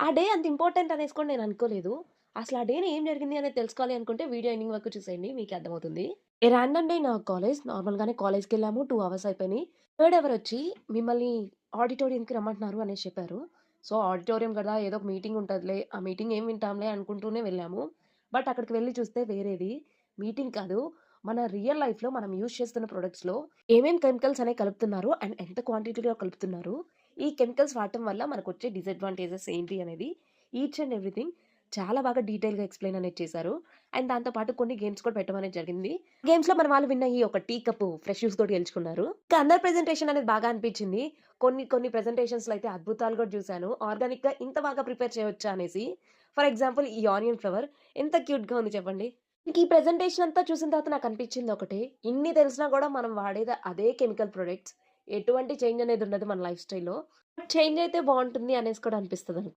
ఆ డే అంత ఇంపార్టెంట్ అనేసి కూడా నేను అనుకోలేదు. అసలు ఆ డేని ఏం జరిగింది అనేది తెలుసుకోవాలి అనుకుంటే వీడియో ఎండింగ్ వరకు చూసేయండి మీకు అర్థమవుతుంది. ఏ ర్యాండమ్ డే నా కాలేజ్ నార్మల్‌గానే కాలేజ్‌కెళ్ళాము 2 అవర్స్ అయిపోయినాయి. థర్డ్ అవర్ వచ్చి మిమ్మల్ని ఆడిటోరియంకి రమ్మంటున్నారు అనేసి చెప్పారు. సో, ఆడిటోరియం కదా! ఏదో ఒక మీటింగ్ ఉంటుందిలే ఆ మీటింగ్ ఏం వింటాంలే అనుకుంటూనే వెళ్ళాము. బట్ అక్కడికి వెళ్ళి చూస్తే వేరేది. మీటింగ్ కాదు. మన రియల్ లైఫ్‌లో మనం యూజ్ చేస్తున్న ప్రొడక్ట్స్‌లో ఏమేమి కెమికల్స్ అనేవి కలుపుతున్నారు అండ్ ఎంత క్వాంటిటీలో కలుపుతున్నారు. ఈ కెమికల్స్ వాడటం వల్ల మనకొచ్చే డిసడ్వాంటేజెస్ ఏంటి అనేది ఈచ్ అండ్ ఎవ్రీథింగ్ చాలా బాగా డీటెయిల్‌గా ఎక్స్‌ప్లెయిన్ అనేది చేశారు. అండ్ దాంతో పాటు కొన్ని గేమ్స్ కూడా పెట్టడం అనేది జరిగింది. గేమ్స్‌లో మన వాళ్ళు విన్ అయ్యి ఒక టీ కప్ ఫ్రెష్ జ్యూస్ తోటి గెలుచుకున్నారు. ఇంకా అందరి ప్రెజెంటేషన్ అనేది బాగా అనిపించింది. కొన్ని కొన్ని ప్రెజెంటేషన్స్‌లో అయితే అద్భుతాలు కూడా చూశాను ఆర్గానిక్‌గా ఇంత బాగా ప్రిపేర్ చేయవచ్చా అనేసి. ఫర్ ఎగ్జాంపుల్ ఈ ఆనియన్ ఫ్లవర్ ఎంత క్యూట్‌గా ఉంది చెప్పండి. ఈ ప్రెజెంటేషన్ అంతా చూసిన తర్వాత నాకు అనిపించింది ఒకటే. ఇన్ని తెలిసినా కూడా మనం వాడేది అదే కెమికల్ ప్రొడక్ట్స్. ఎటువంటి చేంజ్ అనేది ఉండదు మన లైఫ్ స్టైల్‌లో. చేంజ్ అయితే బాగుంటుంది అనేసి కూడా అనిపిస్తుంది